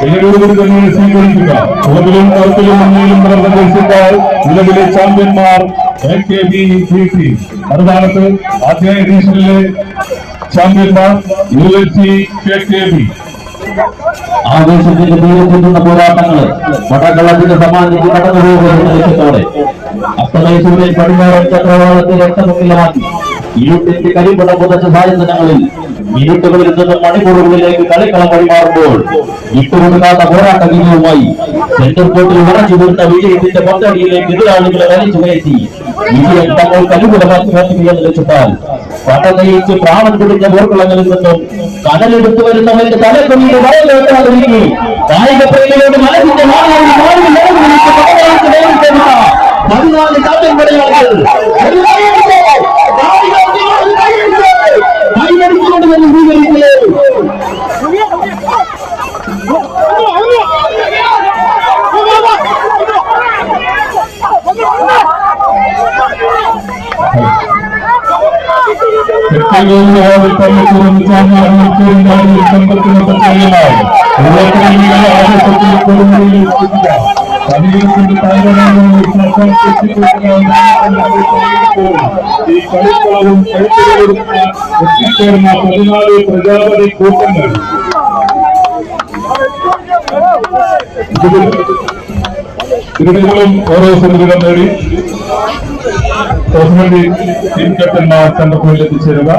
ഇതിനോടുകൂടി തന്നെ സ്വീകരിക്കുക ചുവപ്പിലും കറുപ്പിലും മഞ്ഞയിലും പിറന്ന ദേശത്താൽ നിലവിലെ ചാമ്പ്യന്മാർ A K B C C മറുനാളത്ത് ആദ്യ എഡീഷനിലെ ചാമ്പ്യന്മാർ U S C K K B ആവേശത്തിന്റെ തീരത്തെത്തുന്ന പോരാട്ടങ്ങൾ വടകളത്തിന് സമ്മാനിച്ച് കടന്നു പോകുന്ന പടിഞ്ഞാറൻ ചക്രവാളത്തെ രക്തമുക്കിലമാക്കി ഇരുട്ടിന്റെ കരിമ്പട പുതച്ച സായന്തനങ്ങളിൽ മിനിറ്റുകളിൽ നിന്നും മണിക്കൂറുകളിലേക്ക് കളിക്കളം വഴിമാറുമ്പോൾ വിട്ടുകൊടുക്കാത്ത പോരാട്ട വിജയവുമായി സെന്റർ കോർട്ടിൽ ഉറച്ചു നിർത്ത വിജയത്തിന്റെ പന്തടിയിലേക്ക് എതിരാളികളെ വലിച്ചു കയറ്റി വിജയം തങ്ങൾ അനുകൂലമാക്കി മാറ്റുകയെന്ന് പട്ടതയിച്ച് പടനയിച്ച് പ്രാണൻ കുടിഞ്ഞ പോർക്കളങ്ങളിൽ നിന്നും കടലെടുത്തു വരുന്നവന്റെ തലക്കൊള്ളിയുടെ വരവേറ്റാതിരിക്കെ കായിക പ്രേമികളുടെ മനസ്സിന്റെ പതിനാല് ചാമ്പ്യൻ പ്രജാപതി കൂട്ടങ്ങൾ ക്രീഡകളും ഓരോ സമിതികൾ നേടി తొమ్మిది టీం కెప్టెన్ మార్చండి కోహ్లీకి చేరుగా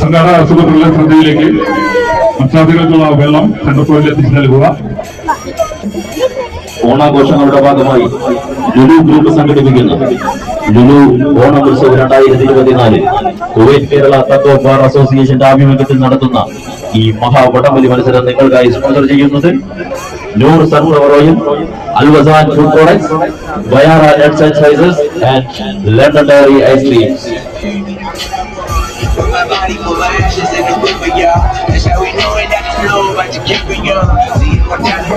സംഘാടക ആശുപത്രിയിലെ ശ്രദ്ധയിലേക്ക് മത്സാർത്ഥികൾക്കുള്ള വെള്ളം ചന്ദ്രപൂരിൽ എത്തിച്ചു നൽകുക. ഓണാഘോഷങ്ങളുടെ ഭാഗമായി ലുലു ഗ്രൂപ്പ് സംഘടിപ്പിക്കുന്ന. ലുലു ഓണം ഉത്സവ് രണ്ടായിരത്തി ഇരുപത്തിനാല് കുവൈറ്റ് കേരള തത്വ ബാർ അസോസിയേഷന്റെ ആഭിമുഖ്യത്തിൽ നടത്തുന്ന ഈ മഹാവടമലി മത്സരം നിങ്ങൾക്കായി സ്പോൺസർ ചെയ്യുന്നത് നൂർ server അൽവസാൻ food products Bayara spices and London dairy ice creams Put my body full of ashes in the river, y'all. That's how we know it, that's low, but you keep it y'all. See, if I'm down here,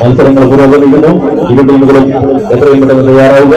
മത്സരങ്ങൾ പുരോഗമിക്കുന്നു ഇരു ടീമുകളും എത്രയും പെട്ടെന്ന് തയ്യാറാവുക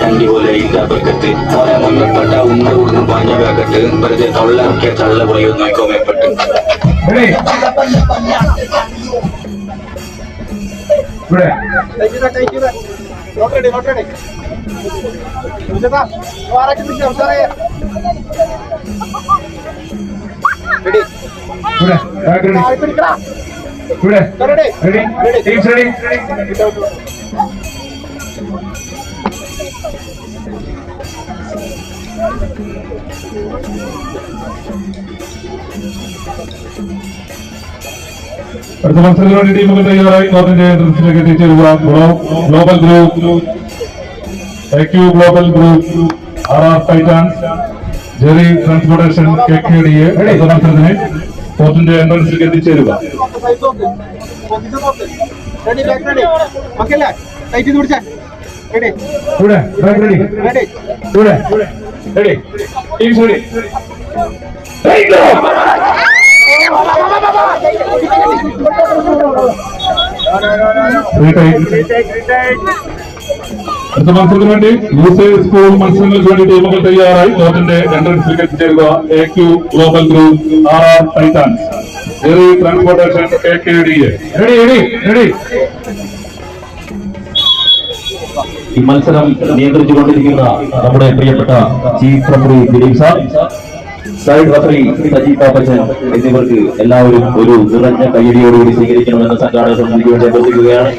തണ്ടി പോലെ ഇല്ല ബർക്കത്ത് മുന്നപ്പെട്ട ഉണ്ട ഉടനും പാഞ്ഞ വേഗത്ത് വെറുതെ തൊള്ളാക്കിയ തള്ള പോയി നോക്കോ മേപ്പെട്ട് ഇവിടെ ഇവിടെ back ready. അടുത്ത മത്സരത്തിന് വേണ്ടി ടീമുകൾ തയ്യാറായി. നോർത്തിന്റെ നേതൃത്വത്തിലേക്ക് എത്തിച്ചേരുക glo- global group. AQ global group R R titans Jerry transportation K K D A അടുത്ത മത്സരത്തിന് കോർട്ടിന്റെ എൻട്രൻസിലേക്ക് എത്തിച്ചേരുക ഇവിടെ. back ready. റെഡി ഇവിടെ ready. Teams ready. Right now. Retake. അടുത്ത മത്സരത്തിന് വേണ്ടി യൂസേജ് സ്കൂൾ മത്സരങ്ങൾക്ക് വേണ്ടി ടീമുകൾ തയ്യാറായി കോർട്ടിന്റെ എൻട്രൻസിലേക്ക് എത്തിച്ചേരുക A Q global group R R Titans Jerry transportation K K D A ready ready ready ഈ മത്സരം നിയന്ത്രിച്ചുകൊണ്ടിരിക്കുന്ന നമ്മുടെ പ്രിയപ്പെട്ട chief referee Dileep sir side referee Saji Pappachan എന്നിവർക്ക് എല്ലാവരും ഒരു നിറഞ്ഞ കയ്യടിയോടുകൂടി സ്വീകരിക്കണമെന്ന് സംഘാടക സമിതിക്ക് വേണ്ടി അഭ്യർത്ഥിക്കുകയാണ്.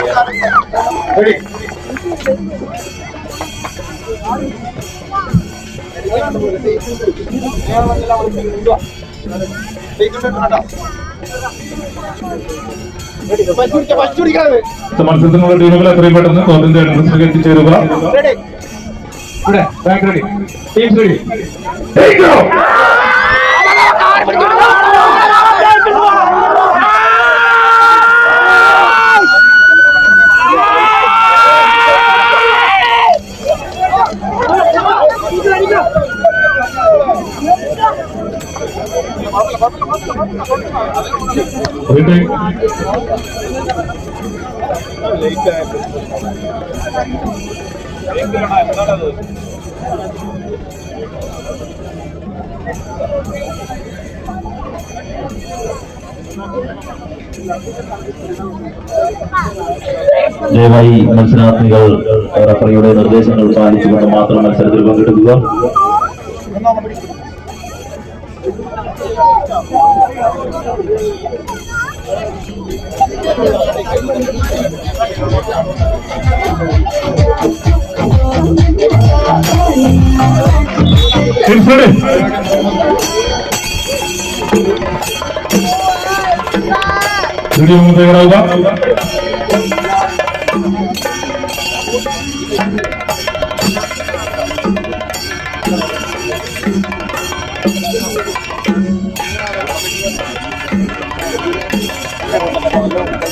മത്സരത്തിനുള്ള ടീമുകൾ എത്രയും പെട്ടെന്ന് കോർട്ടിന്റെ എൻട്രൻസിലേക്ക് എത്തിച്ചേരുക. ബാക്ക് റെഡി റെഡി ദയവായി മത്സരാർത്ഥികൾ റഫറിയുടെ നിർദ്ദേശങ്ങൾ പാലിച്ചുകൊണ്ട് മാത്രം മത്സരത്തിൽ പങ്കെടുക്കുക. 들리는 대로 하고